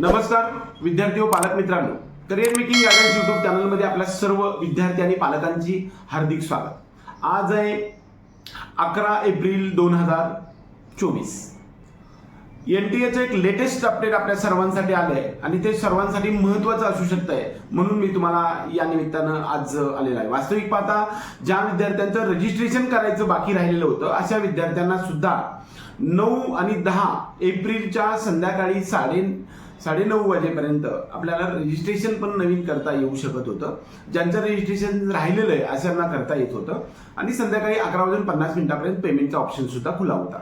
नमस्कार विद्यार्थी व पालक मित्रांनो. करिअर मेकिंग गायडन्स युट्यूब चॅनलमध्ये आपल्या सर्व विद्यार्थी आणि पालकांची हार्दिक स्वागत. आज आहे अकरा एप्रिल दोन हजार चोवीस. एन टी एचं एक लेटेस्ट अपडेट आपल्या सर्वांसाठी आलं आहे आणि ते सर्वांसाठी महत्त्वाचं असू शकतं आहे म्हणून मी तुम्हाला या निमित्तानं आज आलेलं आहे. वास्तविक पाहता ज्या विद्यार्थ्यांचं रजिस्ट्रेशन करायचं बाकी राहिलेलं होतं अशा विद्यार्थ्यांना सुद्धा नऊ आणि दहा एप्रिलच्या संध्याकाळी साडे साडेनऊ वाजेपर्यंत आपल्याला रजिस्ट्रेशन पण नवीन करता येऊ शकत होतं. ज्यांचं रजिस्ट्रेशन राहिलेलं आहे अशांना करता येत होतं. आणि संध्याकाळी अकरा वाजून पन्नास मिनिटापर्यंत पेमेंटचा ऑप्शन सुद्धा खुला होता.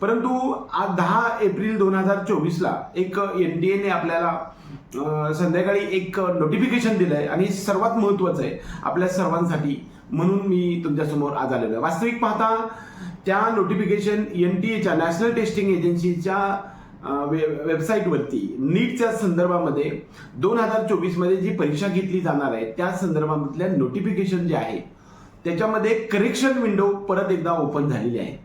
परंतु आज दहा एप्रिल दोन हजार चोवीसला एक एन डी एने आपल्याला संध्याकाळी एक नोटिफिकेशन दिलं आहे आणि सर्वात महत्त्वाचं आहे आपल्या सर्वांसाठी. म्हणून मी तुमच्यासमोर आज आलेलो आहे. वास्तविक पाहता त्या नोटिफिकेशन एन टी एच्या नॅशनल टेस्टिंग एजन्सीच्या वे- वेबसाईटवरती नीटच्या संदर्भामध्ये दोन हजार चोवीसमध्ये जी परीक्षा घेतली जाणार आहे त्या संदर्भामधल्या नोटिफिकेशन जे आहे त्याच्यामध्ये करेक्शन विंडो परत एकदा ओपन झालेली आहे.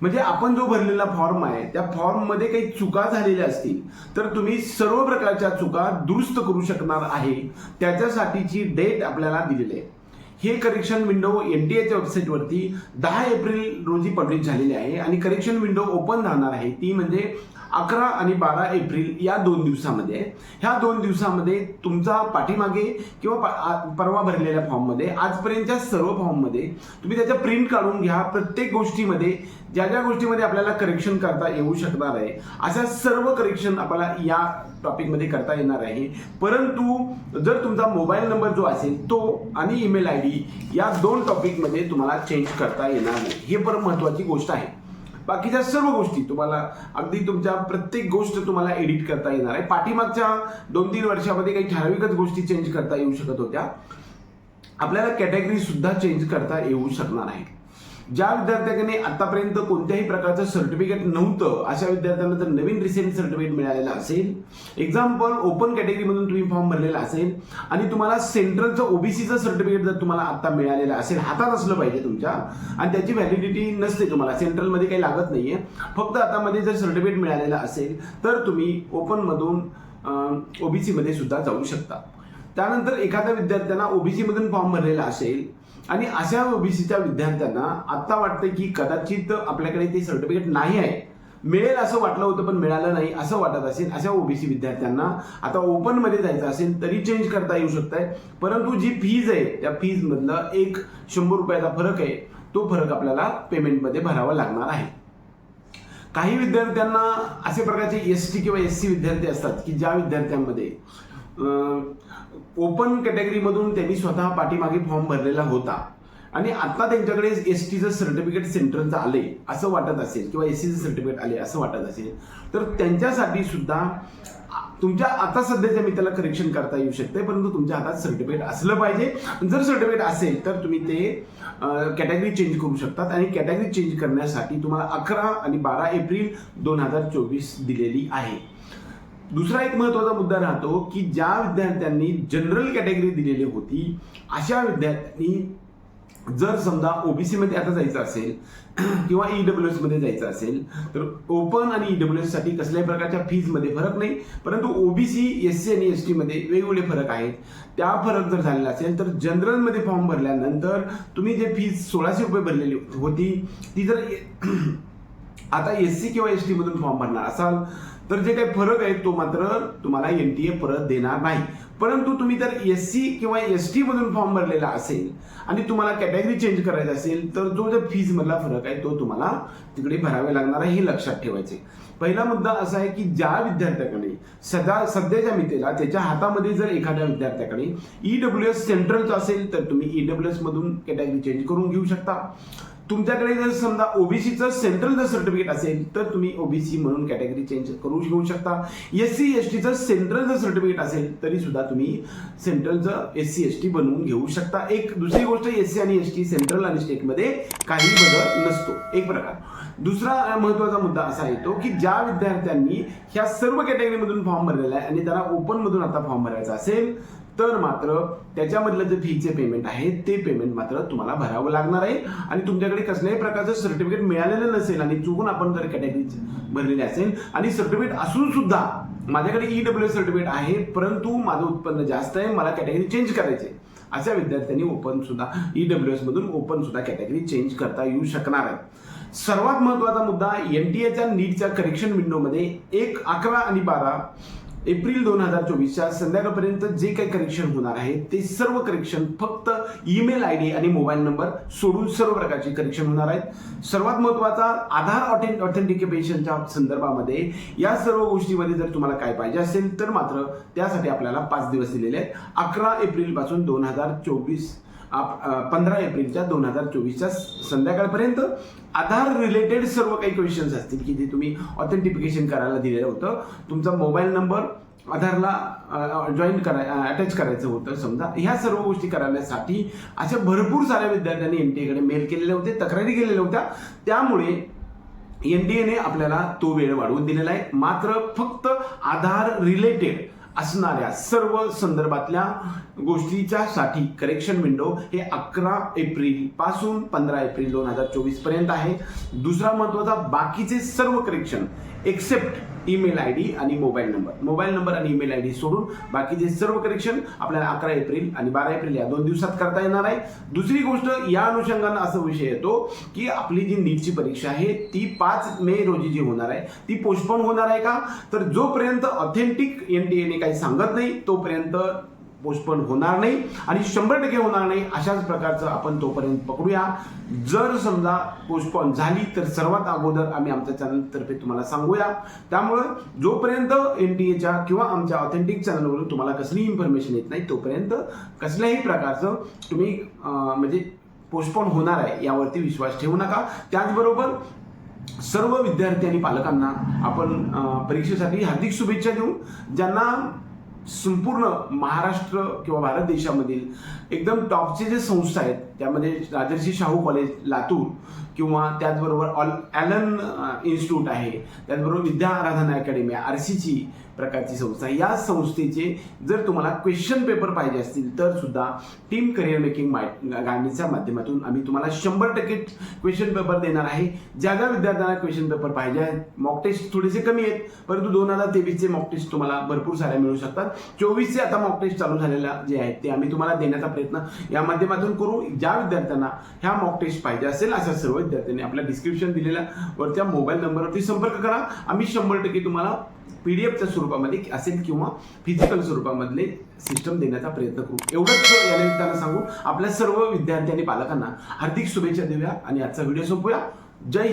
म्हणजे आपण जो भरलेला फॉर्म आहे त्या फॉर्ममध्ये काही चुका झालेल्या असतील तर तुम्ही सर्व प्रकारच्या चुका दुरुस्त करू शकणार आहे. त्याच्यासाठीची डेट आपल्याला दिलेली आहे. हे करेक्शन विंडो एन टी एच्या वेबसाईटवरती दहा एप्रिल रोजी पब्लिश झालेली आहे आणि करेक्शन विंडो ओपन राहणार आहे. ती म्हणजे अकरा आणि बारा एप्रिल या दोन दिवसामध्ये. ह्या दोन दिवसामध्ये तुमचा पाठीमागे किंवा आ- परवा भरलेल्या फॉर्ममध्ये आजपर्यंतच्या सर्व फॉर्ममध्ये तुम्ही त्याच्या प्रिंट काढून घ्या. प्रत्येक गोष्टीमध्ये ज्या ज्या गोष्टीमध्ये आपल्याला करेक्शन करता येऊ शकणार आहे अशा सर्व करेक्शन आपल्याला या टॉपिकमध्ये करता येणार आहे. परंतु जर तुमचा मोबाईल नंबर जो असेल तो आणि ईमेल आय डी या दोन टॉपिकमध्ये तुम्हाला चेंज करता येणार नाही. हे पण महत्त्वाची गोष्ट आहे. बाकीच्या सर्व गोष्टी तुम्हाला अगदी तुमच्या प्रत्येक गोष्ट तुम्हाला एडिट करता येणार आहे. पाठीमागच्या दोन तीन वर्षामध्ये काही ठराविकच गोष्टी चेंज करता येऊ शकत होत्या. आपल्याला कॅटेगरी सुद्धा चेंज करता येऊ शकणार आहे ज्या विद्यार्थ्यांनी आतापर्यंत कोणत्याही प्रकारचं सर्टिफिकेट नव्हतं अशा विद्यार्थ्यांना जर नवीन रिसेंट सर्टिफिकेट मिळालेलं असेल एक्झाम्पल ओपन कॅटेगरीमधून तुम्ही फॉर्म भरलेला असेल आणि तुम्हाला सेंट्रलचं ओबीसीचं सर्टिफिकेट जर तुम्हाला आता मिळालेलं असेल हातात असलं पाहिजे तुमच्या आणि त्याची व्हॅलिडिटी नसते तुम्हाला सेंट्रलमध्ये काही लागत नाहीये. फक्त हातामध्ये जर सर्टिफिकेट मिळालेलं असेल तर तुम्ही ओपनमधून ओबीसीमध्ये सुद्धा जाऊ शकता. त्यानंतर एखाद्या विद्यार्थ्यांना ओबीसीमधून फॉर्म भरलेला असेल आणि अशा ओबीसीच्या विद्यार्थ्यांना आता वाटतं की कदाचित आपल्याकडे ते सर्टिफिकेट नाही आहे. मिळेल असं वाटलं होतं पण मिळालं नाही असं वाटत असेल अशा ओबीसी विद्यार्थ्यांना आता ओपनमध्ये जायचं असेल तरी चेंज करता येऊ शकत आहे परंतु जी फीज आहे त्या फीज मधलं एक शंभर रुपयाचा फरक आहे. तो फरक आपल्याला पेमेंटमध्ये भरावा लागणार आहे. काही विद्यार्थ्यांना असे प्रकारचे एस टी किंवा एस सी विद्यार्थी असतात की ज्या विद्यार्थ्यांमध्ये ओपन कॅटेगरीमधून त्यांनी स्वतः पाठीमागे फॉर्म भरलेला होता. आणि आता त्यांच्याकडे एस टीचं सर्टिफिकेट सेंटरचं आले असं वाटत असेल किंवा एस सीचं सर्टिफिकेट आले असं वाटत असेल. तर त्यांच्यासाठी सुद्धा तुमच्या आता सध्याच्या मी त्याला करेक्शन करता येऊ शकते परंतु तुमच्या हातात सर्टिफिकेट असलं पाहिजे. जर सर्टिफिकेट असेल तर तुम्ही ते कॅटेगरी चेंज करू शकतात. आणि कॅटेगरी चेंज करण्यासाठी तुम्हाला अकरा आणि बारा एप्रिल दोन हजार चोवीस दिलेली आहे. दुसरा एक महत्त्वाचा मुद्दा राहतो की ज्या विद्यार्थ्यांनी जनरल कॅटेगरी दिलेली होती अशा विद्यार्थ्यांनी जर समजा ओबीसी मध्ये आता जायचं असेल किंवा ईडब्ल्यू एसमध्ये जायचं असेल तर ओपन आणि ईडब्ल्यू एससाठी कसल्याही प्रकारच्या फीजमध्ये फरक नाही. परंतु ओबीसी एस सी आणि एस टी मध्ये वेगवेगळे फरक आहेत. त्या फरक जर झालेला असेल तर जनरलमध्ये फॉर्म भरल्यानंतर तुम्ही जे फीज सोळाशे रुपये भरलेली होती ती जर आता एस सी किंवा एस टी मधून फॉर्म भरणार असाल तर जे काही फरक आहे तो मात्र तुम्हाला एन टी ए परत देणार नाही. परंतु तुम्ही जर एस सी किंवा एस टी मधून फॉर्म भरलेला असेल आणि तुम्हाला कॅटेगरी चेंज करायचा असेल तर जो जो फीज मधला फरक आहे तो तुम्हाला तिकडे भरावे लागणार आहे हे लक्षात ठेवायचे. पहिला मुद्दा असा आहे की ज्या विद्यार्थ्याकडे सध्या सध्याच्या मितेला त्याच्या हातामध्ये जर एखाद्या विद्यार्थ्याकडे ईडब्ल्यू एस सेंट्रलचं असेल तर तुम्ही ई एस मधून कॅटेगरी चेंज करून घेऊ शकता. तुमच्याकडे जर समजा ओबीसीचं सेंट्रल जर सर्टिफिकेट असेल तर तुम्ही ओबीसी म्हणून कॅटेगरी चेंज करू घेऊ शकता. एस सी एस टीचं सेंट्रल जर सर्टिफिकेट असेल तरी सुद्धा तुम्ही सेंट्रलचं एस सी एस टी बनवून घेऊ शकता. एक दुसरी गोष्ट एस सी आणि एस टी सेंट्रल आणि स्टेटमध्ये काही बदल नसतो. एक प्रकार. दुसरा महत्त्वाचा मुद्दा असा येतो की ज्या विद्यार्थ्यांनी ह्या सर्व कॅटेगरीमधून फॉर्म भरलेला आहे आणि त्यांना ओपनमधून आता फॉर्म भरायचा असेल तर मात्र त्याच्यामधलं जे फीचे पेमेंट आहे ते पेमेंट मात्र तुम्हाला भरावं लागणार आहे. आणि तुमच्याकडे कसल्याही प्रकारचं सर्टिफिकेट मिळालेलं नसेल आणि चुकून आपण जर कॅटेगरी भरलेली असेल आणि सर्टिफिकेट असून सुद्धा माझ्याकडे ई डब्ल्यू सर्टिफिकेट आहे परंतु माझं उत्पन्न जास्त आहे मला कॅटेगरी चेंज करायचे अशा विद्यार्थ्यांनी ओपन सुद्धा ई डब्ल्यू एस मधून ओपन सुद्धा कॅटेगरी चेंज करता येऊ शकणार आहे. सर्वात महत्त्वाचा मुद्दा एन टी एच्या नीटच्या करेक्शन विंडोमध्ये एक अकरा आणि बारा एप्रिल दोन हजार चोवीसच्या संध्याकाळपर्यंत जे काही करेक्शन होणार आहे ते सर्व करेक्शन फक्त ईमेल आय डी आणि मोबाईल नंबर सोडून सर्व प्रकारचे करेक्शन होणार आहेत. सर्वात महत्त्वाचा आधार ऑथेंटिकेशनच्या संदर्भामध्ये या सर्व गोष्टीमध्ये जर तुम्हाला काय पाहिजे असेल तर मात्र त्यासाठी आपल्याला पाच दिवस दिलेले आहेत. अकरा एप्रिलपासून दोन हजार चोवीस आप पंधरा एप्रिलच्या दोन हजार चोवीसच्या संध्याकाळपर्यंत आधार रिलेटेड सर्व काही क्वेश्चन्स असतील की जे तुम्ही ऑथेंटिफिकेशन करायला दिलेलं होतं. तुमचा मोबाईल नंबर आधारला जॉईन कराय अटॅच करायचं होतं. समजा ह्या सर्व गोष्टी करण्यासाठी अशा भरपूर साऱ्या विद्यार्थ्यांनी एन टी एकडे मेल केलेले होते तक्रारी केलेल्या होत्या. त्यामुळे एन डी एने आपल्याला तो वेळ वाढवून दिलेला आहे. मात्र फक्त आधार रिलेटेड असणाऱ्या सर्व संदर्भातल्या गोष्टीच्या साठी करेक्शन विंडो हे अकरा एप्रिलपासून पंधरा एप्रिल दोन हजार चोवीसपर्यंत आहे. दुसरा महत्त्वाचा बाकीचे सर्व correction except email I D आणि मोबाईल नंबर. मोबाईल नंबर आणि ईमेल आय डी सोडून बाकीचे सर्व करेक्शन आपल्याला अकरा एप्रिल आणि बारा एप्रिल या दोन दिवसात करता येणार आहे. दुसरी गोष्ट या अनुषंगानं असा विषय येतो की आपली जी नीटची परीक्षा आहे ती पाच मे रोजी जी होणार आहे ती पोस्टपोन होणार आहे का? तर जोपर्यंत ऑथेंटिक एन टी एने काही सांगत नाही तोपर्यंत पोस्टपोन होणार नाही आणि शंभर टक्के होणार नाही अशाच प्रकारचं आपण तोपर्यंत पकडूया. जर समजा पोस्टपोन झाली तर सर्वात अगोदर आम्ही आमच्या चॅनलतर्फे तुम्हाला सांगूया. त्यामुळं जोपर्यंत एन टी एच्या किंवा आमच्या ऑथेंटिक चॅनलवरून तुम्हाला कसलीही इन्फॉर्मेशन येत नाही तोपर्यंत कसल्याही प्रकारचं तुम्ही म्हणजे पोस्टपोन होणार आहे यावरती विश्वास ठेवू नका. त्याचबरोबर सर्व विद्यार्थी आणि पालकांना आपण परीक्षेसाठी हार्दिक शुभेच्छा देऊ. ज्यांना संपूर्ण महाराष्ट्र किंवा भारत देशामधील एकदम टॉपचे जे संस्था आहेत त्यामध्ये राजर्षी शाहू कॉलेज लातूर किंवा त्याचबरोबर ऑल ॲलन इन्स्टिट्यूट आहे. त्याचबरोबर विद्या आराधना अकॅडमी आर सीची प्रकारची संस्था या संस्थेचे जर तुम्हाला क्वेश्चन पेपर पाहिजे असतील तर सुद्धा टीम करिअर मेकिंग माय गाडीच्या माध्यमातून आम्ही तुम्हाला शंभर टक्के क्वेश्चन पेपर देणार आहे. ज्या ज्या विद्यार्थ्यांना क्वेश्चन पेपर पाहिजे आहेत मॉक टेस्ट थोडेसे कमी आहेत परंतु दोन हजार तेवीसचे मॉक टेस्ट तुम्हाला भरपूर साऱ्या मिळू शकतात. चोवीसचे आता मॉक टेस्ट चालू झालेल्या जे आहेत ते आम्ही तुम्हाला देण्याचा प्रयत्न या माध्यमातून करू. ज्या विद्यार्थ्यांना ह्या मॉक टेस्ट पाहिजे असेल अशा सर्व विद्यार्थ्यांनी आपल्या डिस्क्रिप्शन दिलेल्या वरच्या मोबाईल नंबरवरती संपर्क करा. आम्ही शंभर टक्के तुम्हाला पी डी एफच्या स्वरूपामध्ये असेल किंवा फिजिकल स्वरूपामधले सिस्टम देण्याचा प्रयत्न करू. एवढंच या निमित्तानं सांगू. आपल्या सर्व विद्यार्थी आणि पालकांना हार्दिक शुभेच्छा देऊया आणि आजचा व्हिडिओ संपूया. जय